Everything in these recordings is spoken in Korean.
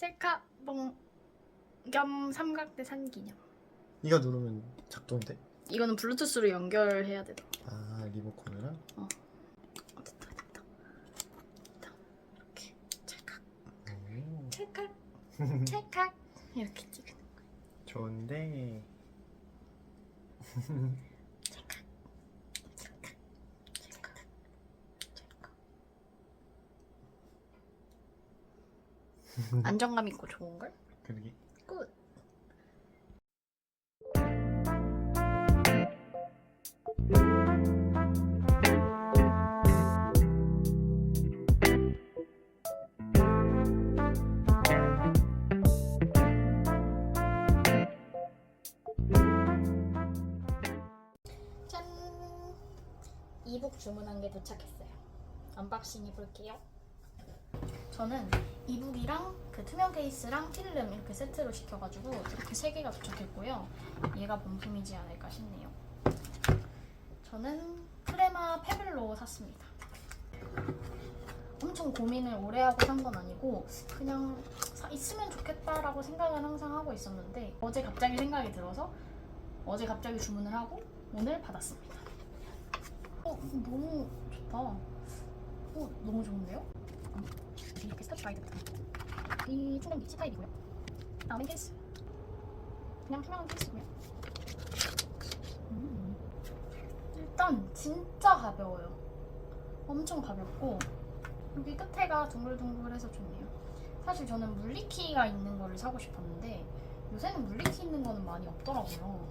셀카 봉겸 삼각대산 기념. 이거 누르면 작동돼? 이거는 블루투스로 연결해야 되다. 아 리모컨이랑? 어. 찰칵 찰칵 이렇게 찍는 거야. 좋은데. 안정감 있고 좋은 걸? 그러게 굿. 짠! 이북 주문한 게 도착했어요. 언박싱 해볼게요. 저는 이북이랑 그 투명 케이스랑 필름 이렇게 세트로 시켜가지고 이렇게 세 개가 도착했고요. 얘가 본품이지 않을까 싶네요. 저는 크레마 페블로 샀습니다. 엄청 고민을 오래 하고 산 건 아니고 그냥 사- 있으면 좋겠다라고 생각은 항상 하고 있었는데 어제 갑자기 생각이 들어서 어제 갑자기 주문을 하고 오늘 받았습니다. 어 너무 좋다. 어 너무 좋은데요? 이렇게 스타트 가이드부터 이 충전기 C 타입이고요. 다음에 케이스 그냥 투명한 케이스고요. 음. 일단 진짜 가벼워요. 엄청 가볍고 여기 끝에가 둥글둥글해서 좋네요. 사실 저는 물리키가 있는 거를 사고 싶었는데 요새는 물리키 있는 거는 많이 없더라고요.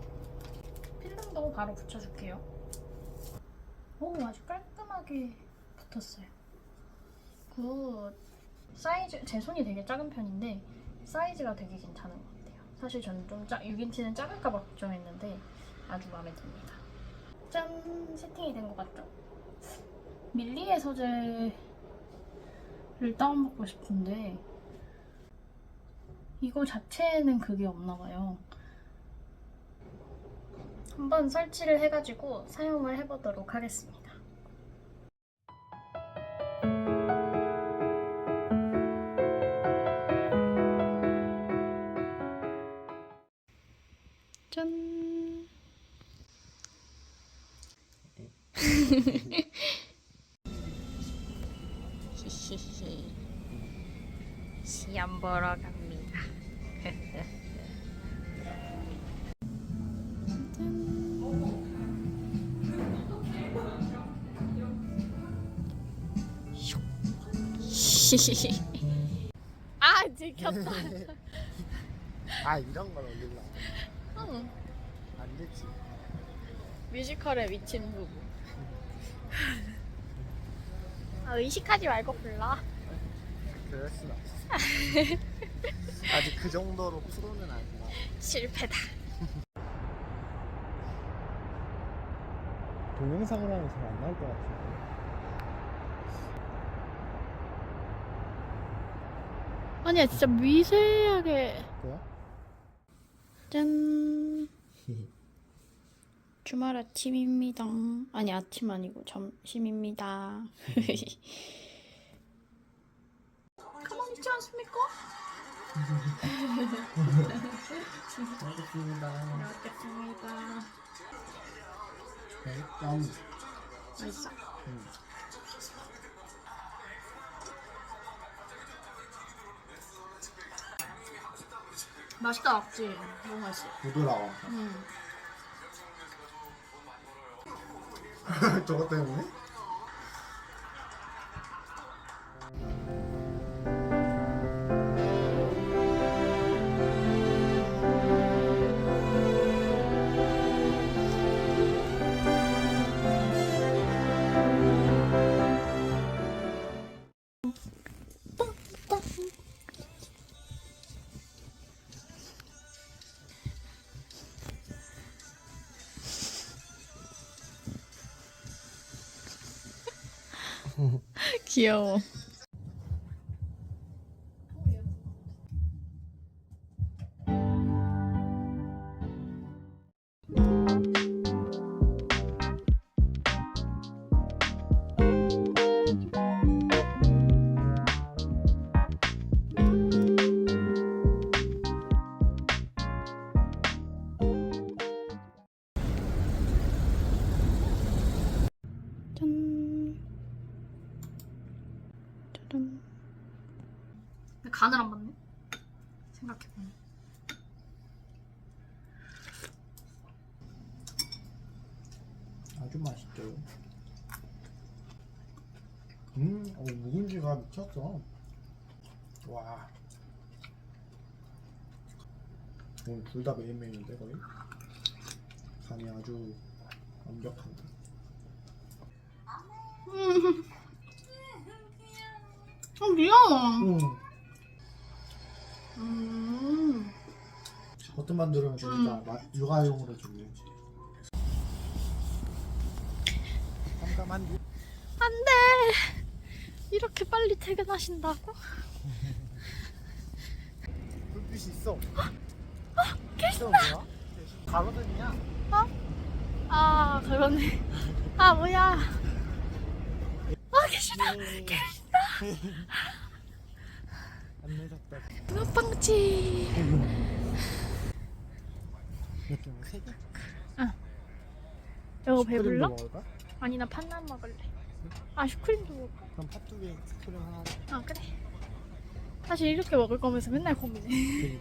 필름도 바로 붙여줄게요. 오 아주 깔끔하게 붙었어요. 그 사이즈 제 손이 되게 작은 편인데 사이즈가 되게 괜찮은 것 같아요. 사실 저는 좀 짜, 6인치는 작을까 봐 걱정했는데 아주 마음에 듭니다. 짠 세팅이 된 것 같죠? 밀리의 소재를 다운받고 싶은데 이거 자체에는 그게 없나 봐요. 한번 설치를 해가지고 사용을 해보도록 하겠습니다. 짠. 히히히. 시험 보러 갑니다. 아 들켰다. 아 이런 걸 올릴라 응. 안 되지 뮤지컬에 미친 부부. 아, 의식하지 말고 불러. 그럴 순 없어 아직 그 정도로 프로는 아니라 실패다. 동영상으로 하면 잘 안 나올 것 같아 아니야, 진짜 미세하게. 뭐야? 짠. 주말 아침입니다. 아니, 아침 아니고 점심입니다. 가만히 있지 않습니까? 알겠습니다 먹겠습니다. 네, 맛있어. 음. 맛있다, 맞지? 너무 맛있어. 부드러워 음. 저것 때문에? 귀 여워. 간을 안 맞네. 생각해보면. 아주 맛있죠. 음, 어, 묵은지가 미쳤어. 와. 오늘 둘 다 메인 메뉴인데 거의. 간이 아주 완벽한데. 음. 어, 귀여워. 음. 음. 버튼 만들면 진짜 마- 육아용으로 주네. 깜깜한 유. 안 돼. 이렇게 빨리 퇴근하신다고? 불빛이 있어. 있어 뭐야? 가로등이야. 아, 그러네. 아, 뭐야. 아, 계시다. 안 내렸다. 붕어빵집. 이렇게 뭐세 개? 이거 슈크림도 배불러? 먹을까? 아니, 나 팥만 먹을래. 아, 슈크림도 먹어. 그럼 팥두개 슈크림 하나. 아, 그래. 사실 이렇게 먹을 거면서 맨날 고민해.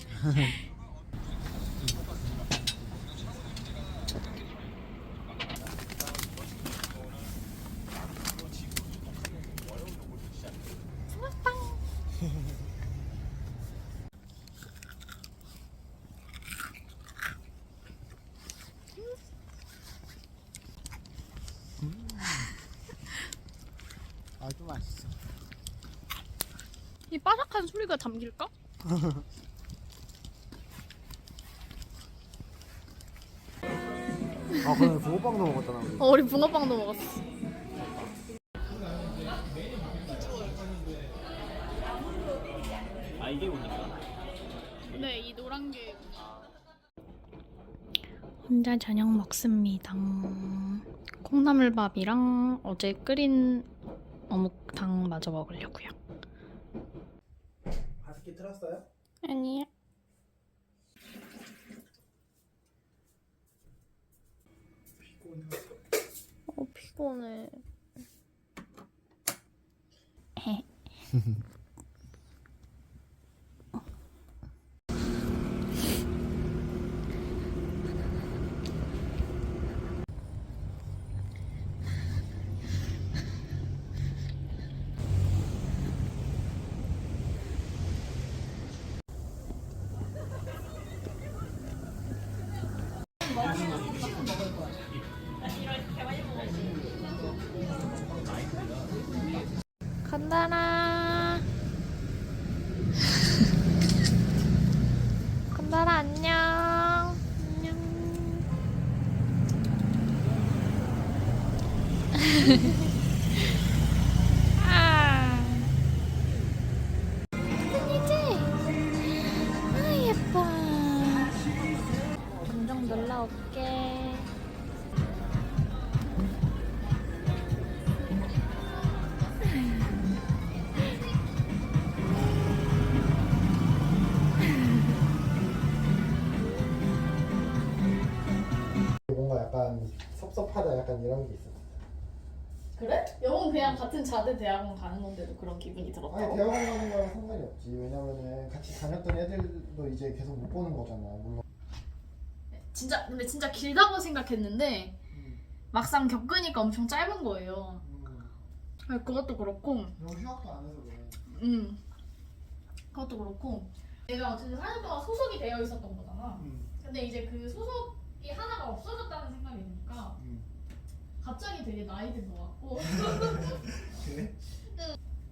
아주 맛있어. 이 바삭한 소리가 담길까? 아 그래 붕어빵도 먹었잖아 우리. 어, 우리 붕어빵도 먹었어. 아 이게 뭐니까? 네, 이 노란 게. 혼자 저녁 먹습니다. 콩나물밥이랑 어제 끓인 어묵탕 마저 먹으려고요. 가습기 틀었어요? 아니야. 피곤해. 어, 피곤해. 간다라 안녕. 안녕. 약간 섭섭하다 약간 이런 게 있어. 그래? 영은 그냥 같은 자대 대학원 가는 건데도 그런 기분이 아니 들었다고? 대학원 가는 거랑 상관이 없지. 왜냐면은 같이 다녔던 애들도 이제 계속 못 보는 거잖아. 물론. 진짜 근데 진짜 길다고 생각했는데 음. 막상 겪으니까 엄청 짧은 거예요. 음. 아니, 그것도 그렇고, 너 휴학도 안 해서 그래. 음, 그것도 그렇고, 내가 어쨌든 4년 동안 소속이 되어 있었던 거잖아. 음. 근데 이제 그 소속 이 하나가 없어졌다는 생각이 드니까 음. 갑자기 되게 나이 든 것 같고, 그래?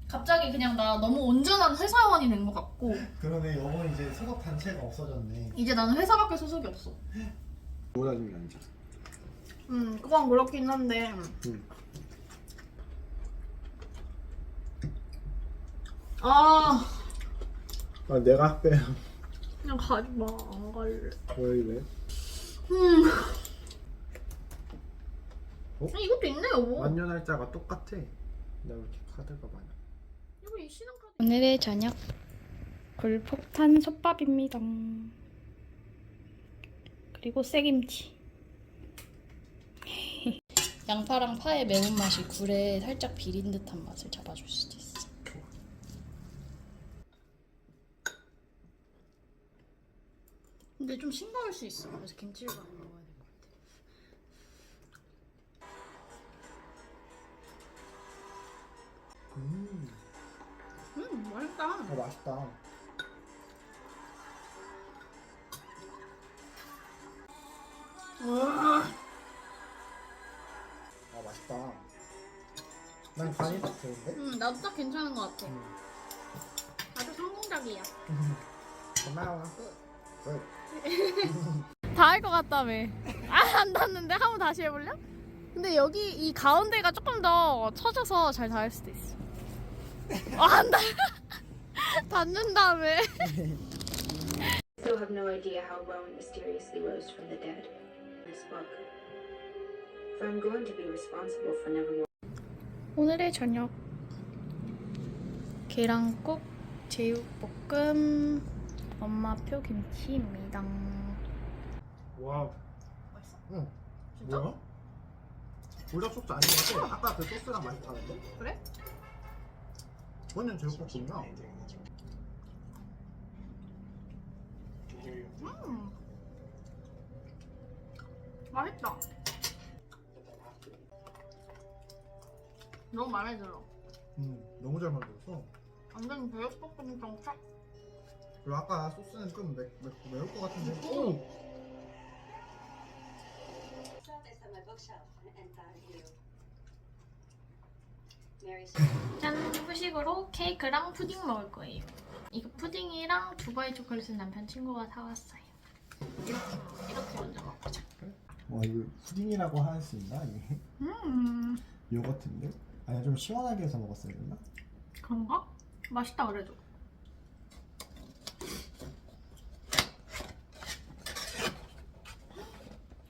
갑자기 그냥 나 너무 온전한 회사원이 된 것 같고, 그러네. 영어 이제 소속 단체가 없어졌네. 이제 나는 회사밖에 소속이 없어. 모다니면 아니죠. 음, 그건 그렇긴 한데, 음. 아, 아 내가 학배 그냥 가지 마, 안 갈래. 왜 이래? 음. 어? 아, 이것도 있네, 여보. 만년 날짜가 똑같아. 나 왜 이렇게 카드가 많아? 여보, 이 신용 카드. 오늘의 저녁 굴폭탄 솥밥입니다. 그리고 쇠김치. 양파랑 파의 매운맛이 굴에 살짝 비린 듯한 맛을 잡아줄 수도 있어. 싱거울 수 있어. 그래서 김치를 많이 먹어야 될 것 같아. 음, 음 맛있다. 아 맛있다. 와. 아 맛있다. 난 간이 딱 좋은데? 음 나도 딱 괜찮은 것 같아. 음. 아주 성공적이야. 고마워. 끝. 다 할 것 같다며. 아, 안 닿는데? 한 번 다시 해볼래? 근데 여기 이 가운데가 조금 더 처져서 잘 닿을 수도 있어. 아, 안 닿. 닿는다며. still have no idea how Rowan mysteriously rose from the dead. This book. For I'm going to be responsible for Nevermore. 오늘의 저녁. 계란국, 제육볶음, 엄마표 김치입니다. 와. 맛있어? 응. 진짜? 뭐야? 불닭 소스 아닌 것 같아. 아까 그 소스랑 맛이 다른데? 그래? 완전 제육볶음이야. 음. 맛있다. 너무 마음에 들어. 음, 너무 잘 만들었어. 완전 제육볶음 정착. 그리고 아까 소스는 좀 매, 매, 매울 것 같은데. 오! 짠! 후식으로 케이크랑 푸딩 먹을 거예요. 이거 푸딩이랑 두바이 초콜릿은 남편 친구가 사왔어요. 이렇게, 이렇게 먼저 먹자. 와, 이거 푸딩이라고 할 수 있나? 이게? 음, 요거트인데? 아니, 좀 시원하게 해서 먹었어야 됐나? 그런가? 맛있다 그래도.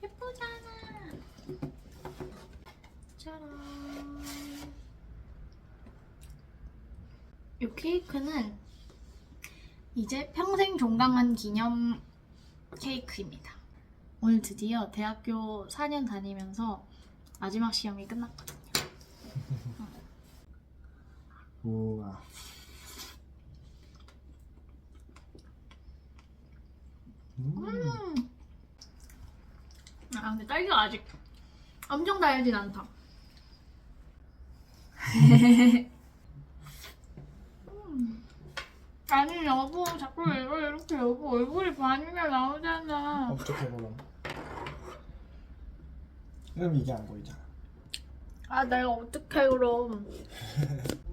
예쁘잖아. 짜란. 이 케이크는 이제 평생 종강한 기념 케이크입니다. 오늘 드디어 대학교 4년 다니면서 마지막 시험이 끝났거든요. 우와. 음. 아 근데 딸기가 아직 엄청 달진 않다. 음. 아니 여보 자꾸 이거 이렇게 여보 얼굴이 반이나 나오잖아. 어떻게 보면. 그럼 이게 안 보이잖아. 아 내가 어떡해 그럼.